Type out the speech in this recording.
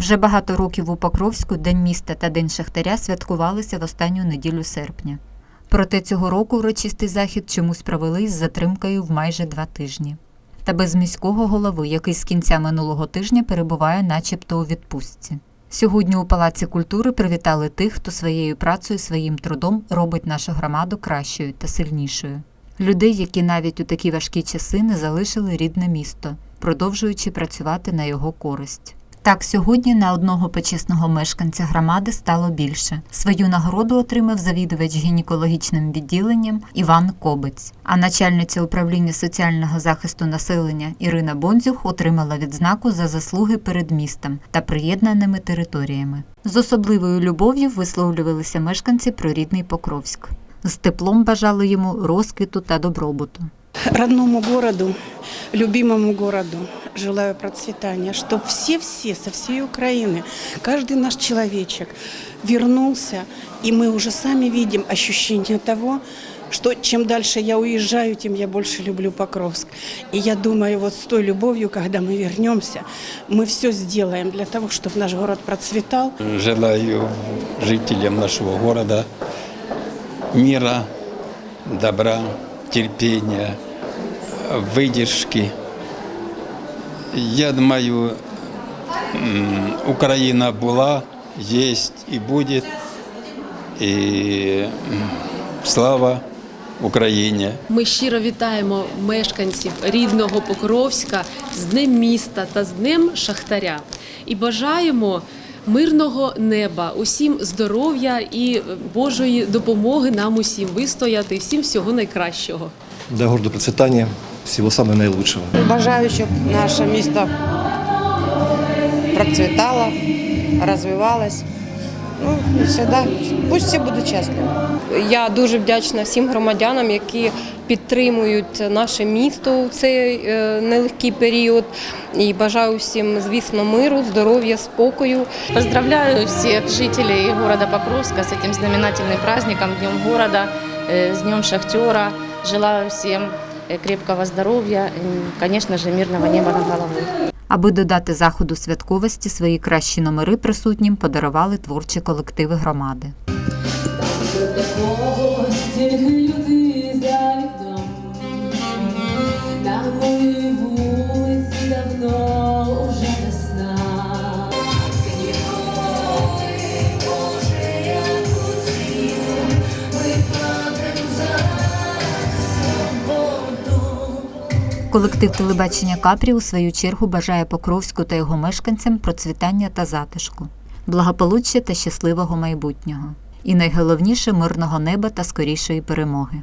Вже багато років у Покровську День міста та День Шахтаря святкувалися в останню неділю серпня. Проте цього року урочистий захід чомусь провели з затримкою в майже два тижні. Та без міського голови, який з кінця минулого тижня перебуває начебто у відпустці. Сьогодні у Палаці культури привітали тих, хто своєю працею, своїм трудом робить нашу громаду кращою та сильнішою. Людей, які навіть у такі важкі часи не залишили рідне місто, продовжуючи працювати на його користь. Так, сьогодні на одного почесного мешканця громади стало більше. Свою нагороду отримав завідувач гінекологічним відділенням Іван Кобець. А начальниця управління соціального захисту населення Ірина Бонзюх отримала відзнаку за заслуги перед містом та приєднаними територіями. З особливою любов'ю висловлювалися мешканці про рідний Покровськ. З теплом бажали йому розквіту та добробуту. Родному городу, любимому городу желаю процветания, чтобы все-все со всей Украины, каждый наш человечек вернулся, и мы уже сами видим ощущение того, что чем дальше я уезжаю, тем я больше люблю Покровск. И я думаю, вот с той любовью, когда мы вернемся, мы все сделаем для того, чтобы наш город процветал. Желаю жителям нашего города мира, добра, терпения, выдержки. Я думаю, м, Украина была, есть и будет. И слава Україні! Ми щиро вітаємо мешканців рідного Покровська з Днем міста та з Днем Шахтаря і бажаємо мирного неба, усім здоров'я і Божої допомоги нам усім вистояти, всім всього найкращого. Для города процветания всего самого наилучшего. Бажаю, щоб наше місто процвітало, розвивалось. Ну, і завжди, пусть всі будуть щасливі. Я дуже вдячна всім громадянам, які підтримують наше місто у цей е, нелегкий період. І бажаю всім, звісно, миру, здоров'я, спокою. Поздравляю всех жителей города Покровска с этим знаменательным праздником, Днем города, э, с Днем шахтера. Желаю всем э, крепкого здоров'я, звісно ж, же, мирного неба над голову. Аби додати заходу святковості, свої кращі номери присутнім подарували творчі колективи громади. Колектив телебачення Капрі у свою чергу бажає Покровську та його мешканцям процвітання та затишку, благополуччя та щасливого майбутнього. І найголовніше мирного неба та скорішої перемоги.